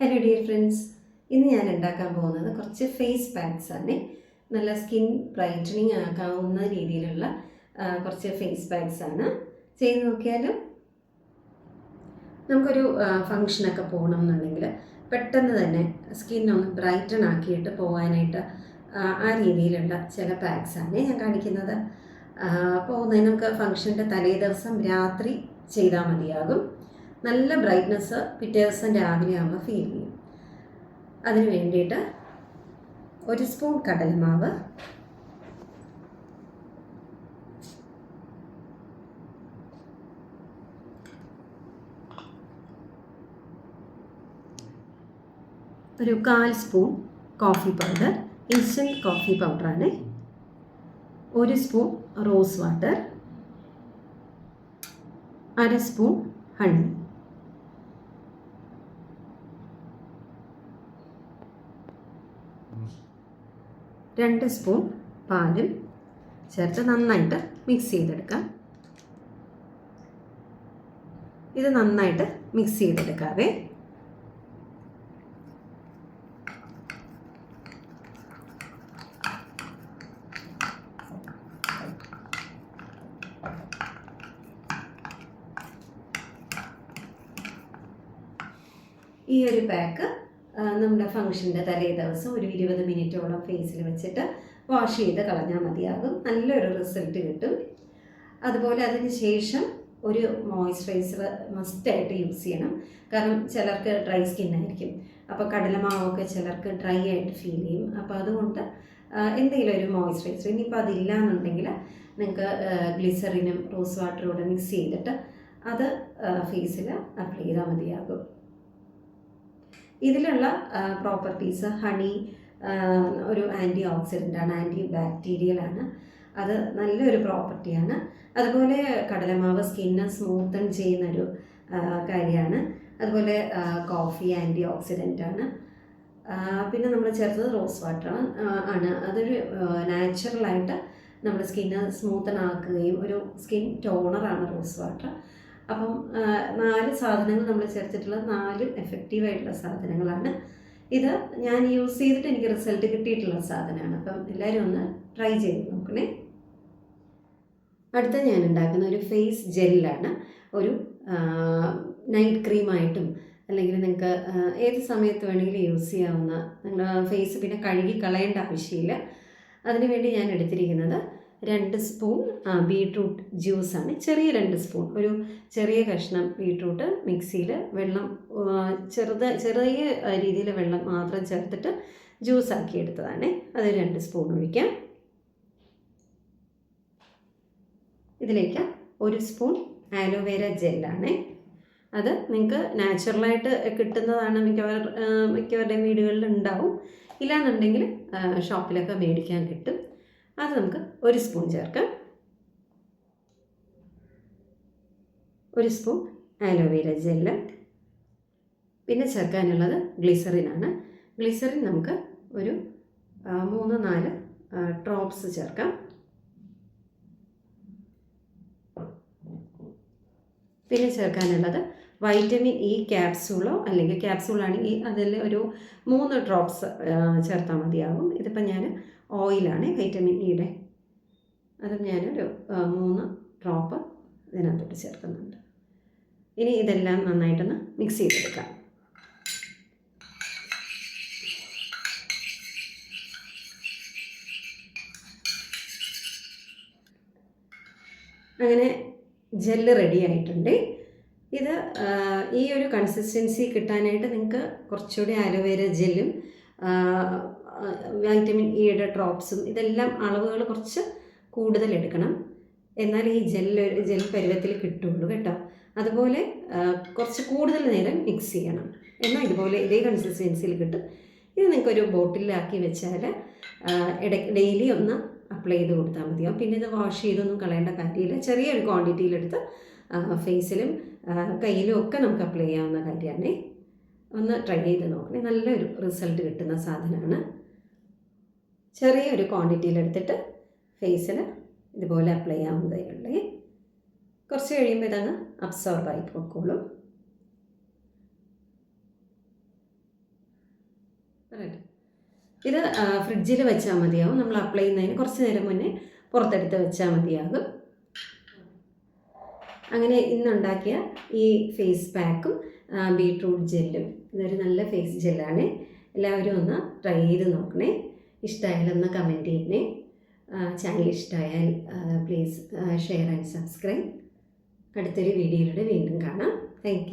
Hello dear friends ഇന്ന് ഞാൻ ഉണ്ടാക്കാൻ പോകുന്നത് കുറച്ച് ഫേസ് പാക്സ് ആണ്. നല്ല സ്കിൻ ബ്രൈറ്റനിങ് ആക്കാവുന്ന രീതിയിലുള്ള കുറച്ച് ഫേസ് പാക്സ് ആണ്. ചെയ്ത് നോക്കിയാലും നമുക്കൊരു ഫങ്ഷനൊക്കെ പോകണം എന്നുണ്ടെങ്കിൽ പെട്ടെന്ന് തന്നെ സ്കിൻ ഒന്ന് ബ്രൈറ്റൺ ആക്കിയിട്ട് പോകാനായിട്ട് ആ, രീതിയിലുള്ള ചില പാക്സ് ആണ് ഞാൻ കാണിക്കുന്നത്. പോകുന്നതിന് നമുക്ക് ഫങ്ഷന്റെ തലേ ദിവസം രാത്രി ചെയ്താൽ മതിയാകും. നല്ല ബ്രൈറ്റ്നസ് പിറ്റേ ദിവസം രാവിലെ ആകുമ്പോൾ ഫീൽ ചെയ്യും. അതിന് വേണ്ടിയിട്ട് ഒരു സ്പൂൺ കടലമാവ്. ഒരു കാൽ spoon coffee powder instant coffee പൗഡറാണ് ഒരു സ്പൂൺ റോസ് വാട്ടർ അര സ്പൂൺ ഹണി രണ്ട് സ്പൂൺ പാലും ചേർത്ത് നന്നായിട്ട് മിക്സ് ചെയ്തെടുക്കാം ഇത് നന്നായിട്ട് മിക്സ് ചെയ്തെടുക്കാവേ. ഈ ഒരു പാക്ക് നമ്മുടെ ഫംഗ്ഷന്റെ തലേ ദിവസം ഒരു ഇരുപത് മിനിറ്റോളം ഫേസിൽ വെച്ചിട്ട് വാഷ് ചെയ്ത് കളഞ്ഞാൽ മതിയാകും. നല്ലൊരു റിസൾട്ട് കിട്ടും. അതുപോലെ അതിന് ശേഷം ഒരു മോയ്സ്ചറൈസർ മസ്റ്റായിട്ട് യൂസ് ചെയ്യണം. കാരണം ചിലർക്ക് ഡ്രൈ സ്കിൻ ആയിരിക്കും. അപ്പോൾ കടലമാവൊക്കെ ചിലർക്ക് ഡ്രൈ ആയിട്ട് ഫീൽ ചെയ്യും. അപ്പോൾ അതുകൊണ്ട് എന്തെങ്കിലും ഒരു മോയ്സ്ചറൈസർ ഇനിയിപ്പോൾ അതില്ല എന്നുണ്ടെങ്കിൽ നിങ്ങൾക്ക് ഗ്ലിസറിനും റോസ് വാട്ടറും കൂടെ മിക്സ് ചെയ്തിട്ട് അത് ഫേസിൽ അപ്ലൈ ചെയ്താൽ മതിയാകും. ഇതിലുള്ള പ്രോപ്പർട്ടീസ് ഹണി ഒരു ആന്റി ഓക്സിഡന്റ് ആണ് ആന്റി ബാക്ടീരിയൽ ആണ്. അത് നല്ലൊരു പ്രോപ്പർട്ടിയാണ് അതുപോലെ കടലമാവ് സ്കിന്ന് സ്മൂത്തൺ ചെയ്യുന്നൊരു കാര്യമാണ്. അതുപോലെ കോഫി ആന്റി ഓക്സിഡന്റ് ആണ്. പിന്നെ നമ്മൾ ചേർത്തത് റോസ് വാട്ടർ ആണ് അതൊരു നാച്ചുറലായിട്ട് നമ്മുടെ സ്കിന്ന് സ്മൂത്തൺ ആക്കുകയും ഒരു സ്കിൻ ടോണറാണ് റോസ് വാട്ടർ അപ്പം നാല് സാധനങ്ങൾ നമ്മൾ ചേർത്തിട്ടുള്ള നാലും എഫക്റ്റീവ് ആയിട്ടുള്ള സാധനങ്ങളാണ്. ഇത് ഞാൻ യൂസ് ചെയ്തിട്ട് എനിക്ക് റിസൾട്ട് കിട്ടിയിട്ടുള്ള സാധനമാണ്. അപ്പം എല്ലാവരും ഒന്ന് ട്രൈ ചെയ്ത് നോക്കണേ. അടുത്ത ഞാൻ ഉണ്ടാക്കുന്ന ഒരു ഫേസ് ജെല്ലാണ് ഒരു നൈറ്റ് ക്രീമായിട്ടും അല്ലെങ്കിൽ നിങ്ങൾക്ക് ഏത് സമയത്ത് വേണമെങ്കിലും യൂസ് ചെയ്യാവുന്ന നിങ്ങൾ ഫേസ് പിന്നെ കഴുകി കളയേണ്ട ആവശ്യമില്ല. അതിനുവേണ്ടി ഞാൻ എടുത്തിരിക്കുന്നത് രണ്ട് സ്പൂൺ ബീട്രൂട്ട് ജ്യൂസാണ്. ചെറിയ രണ്ട് സ്പൂൺ. ഒരു ചെറിയ കഷ്ണം ബീട്രൂട്ട് മിക്സിയിൽ വെള്ളം ചെറുത് ചെറിയ രീതിയിൽ വെള്ളം മാത്രം ചേർത്തിട്ട് ജ്യൂസാക്കി എടുത്തതാണ്. അത് രണ്ട് സ്പൂൺ ഒഴിക്കാം. ഇതിലേക്ക് ഒരു സ്പൂൺ ആലോവേര ജെല്ലാണ്. അത് നിങ്ങൾക്ക് നാച്ചുറലായിട്ട് കിട്ടുന്നതാണ് മിക്കവാറും മിക്കവരുടെയും വീടുകളിൽ ഉണ്ടാവും. ഇല്ലാന്നുണ്ടെങ്കിൽ ഷോപ്പിലൊക്കെ മേടിക്കാൻ കിട്ടും. അത് നമുക്ക് ഒരു സ്പൂൺ ചേർക്കാം. ഒരു സ്പൂൺ ആലോവേര ജെല്ല് പിന്നെ ചേർക്കാനുള്ളത് ഗ്ലിസറിനാണ് ഗ്ലിസറിൻ നമുക്ക് ഒരു മൂന്ന് നാല് ഡ്രോപ്സ് ചേർക്കാം. പിന്നെ ചേർക്കാനുള്ളത് വൈറ്റമിൻ ഇ ക്യാപ്സൂളോ അല്ലെങ്കിൽ ക്യാപ്സൂളാണെങ്കിൽ അതിൽ ഒരു മൂന്ന് ഡ്രോപ്സ് ചേർത്താൽ മതിയാകും ഇതിപ്പോൾ ഞാൻ ഓയിലാണ് വൈറ്റമിൻ ഇയുടെ അതും ഞാനൊരു മൂന്ന് ഡ്രോപ്പ് ഇതിനകത്തോട്ട് ചേർക്കുന്നുണ്ട്. ഇനി ഇതെല്ലാം നന്നായിട്ടൊന്ന് മിക്സ് ചെയ്തെടുക്കാം. അങ്ങനെ ജെല്ല് റെഡി ആയിട്ടുണ്ട്. ഇത് ഈ ഒരു കൺസിസ്റ്റൻസി കിട്ടാനായിട്ട് നിങ്ങൾക്ക് കുറച്ചുകൂടി അലോവേര ജെല്ലും വൈറ്റമിൻ ഇയുടെ ഡ്രോപ്സും ഇതെല്ലാം അളവുകൾ കുറച്ച് കൂടുതൽ എടുക്കണം. എന്നാൽ ഈ ജെൽ ജെൽ പരുവത്തിൽ കിട്ടുള്ളൂ കേട്ടോ. അതുപോലെ കുറച്ച് കൂടുതൽ നേരം മിക്സ് ചെയ്യണം. എന്നാൽ ഇതുപോലെ ഇതേ കൺസിസ്റ്റൻസിയിൽ കിട്ടും. ഇത് നിങ്ങൾക്കൊരു ബോട്ടിലാക്കി വെച്ചാൽ ഇട ഡെയിലി ഒന്ന് അപ്ലൈ ചെയ്ത് കൊടുത്താൽ മതിയാവും. പിന്നെ ഇത് വാഷ് ചെയ്തൊന്നും കളയേണ്ട കാര്യമില്ല. ചെറിയൊരു ക്വാണ്ടിറ്റിയിലെടുത്ത് ഫേസിലും കയ്യിലും ഒക്കെ നമുക്ക് അപ്ലൈ ചെയ്യാവുന്ന കാര്യമാണ്. ഒന്ന് ട്രൈ ചെയ്ത് നോക്കണേ. നല്ലൊരു റിസൾട്ട് കിട്ടുന്ന സാധനമാണ്. ചെറിയൊരു ക്വാണ്ടിറ്റിയിലെടുത്തിട്ട് ഫേസിൽ ഇതുപോലെ അപ്ലൈ ചെയ്യാവുന്നതേ ഉള്ളേ കുറച്ച് കഴിയുമ്പോൾ ഇതങ്ങ് അബ്സോർബായി പൊക്കോളും. ഇത് ഫ്രിഡ്ജിൽ വെച്ചാൽ മതിയാവും. നമ്മൾ അപ്ലൈ ചെയ്യുന്നതിന് കുറച്ച് നേരം മുന്നേ പുറത്തെടുത്ത് വെച്ചാൽ മതിയാകും. അങ്ങനെ ഇന്നുണ്ടാക്കിയ ഈ ഫേസ് പാക്കും ബീട്രൂട്ട് ജെല്ലും ഇതൊരു നല്ല ഫേസ് ജെല്ലാണ് എല്ലാവരും ഒന്ന് ട്രൈ ചെയ്ത് നോക്കണേ. ഇഷ്ടമായാലൊന്ന് കമന്റ് ചെയ്യണേ. ചാനൽ ഇഷ്ടമായാൽ പ്ലീസ് ഷെയർ ആൻഡ് സബ്സ്ക്രൈബ് അടുത്തൊരു വീഡിയോയിലൂടെ വീണ്ടും കാണാം. താങ്ക്